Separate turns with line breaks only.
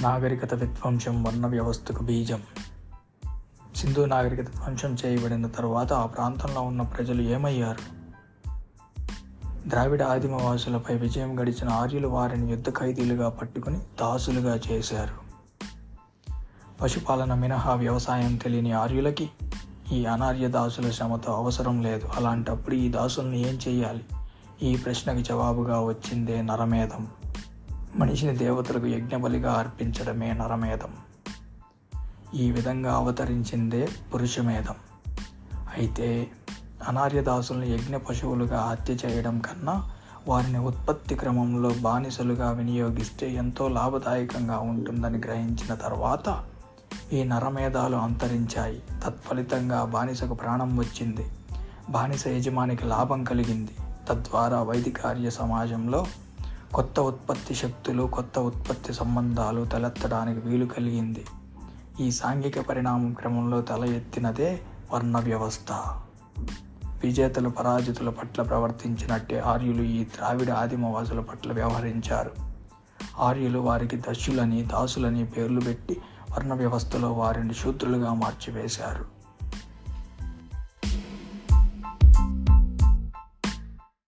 నాగరికత విధ్వంసం వర్ణ వ్యవస్థకు బీజం. సింధు నాగరికత ధ్వంసం చేయబడిన తరువాత ఆ ప్రాంతంలో ఉన్న ప్రజలు ఏమయ్యారు? ద్రావిడ ఆదిమవాసులపై విజయం గడిచిన ఆర్యులు వారిని యుద్ధ ఖైదీలుగా పట్టుకుని దాసులుగా చేశారు. పశుపాలన మినహా వ్యవసాయం తెలియని ఆర్యులకి ఈ అనార్య దాసుల శ్రమతో అవసరం లేదు. అలాంటప్పుడు ఈ దాసుల్ని ఏం చేయాలి ఈ ప్రశ్నకి జవాబుగా వచ్చిందే నరమేధం. మనిషిని దేవతలకు యజ్ఞబలిగా అర్పించడమే నరమేధం. ఈ విధంగా అవతరించిందే పురుషమేధం. అయితే అనార్యదాసుల్ని యజ్ఞ పశువులుగా హత్య చేయడం కన్నా వారిని ఉత్పత్తి క్రమంలో బానిసలుగా వినియోగిస్తే ఎంతో లాభదాయకంగా ఉంటుందని గ్రహించిన తర్వాత ఈ నరమేధాలు అంతరించాయి. తత్ఫలితంగా బానిసకు ప్రాణం వచ్చింది. బానిస యజమానికి లాభం కలిగింది. తద్వారా వైదికార్య సమాజంలో కొత్త ఉత్పత్తి శక్తులు కొత్త ఉత్పత్తి సంబంధాలు తలెత్తడానికి వీలు కలిగింది. ఈ సాంఘిక పరిణామం క్రమంలో తల ఎత్తినదే వర్ణ వ్యవస్థ విజేతలు పరాజితుల పట్ల ప్రవర్తించినట్టే ఆర్యులు ఈ ద్రావిడ ఆదిమవాసుల పట్ల వ్యవహరించారు. ఆర్యులు వారికి దశులని దాసులని పేర్లు పెట్టి వర్ణ వ్యవస్థలో వారిని శూద్రులుగా మార్చివేశారు.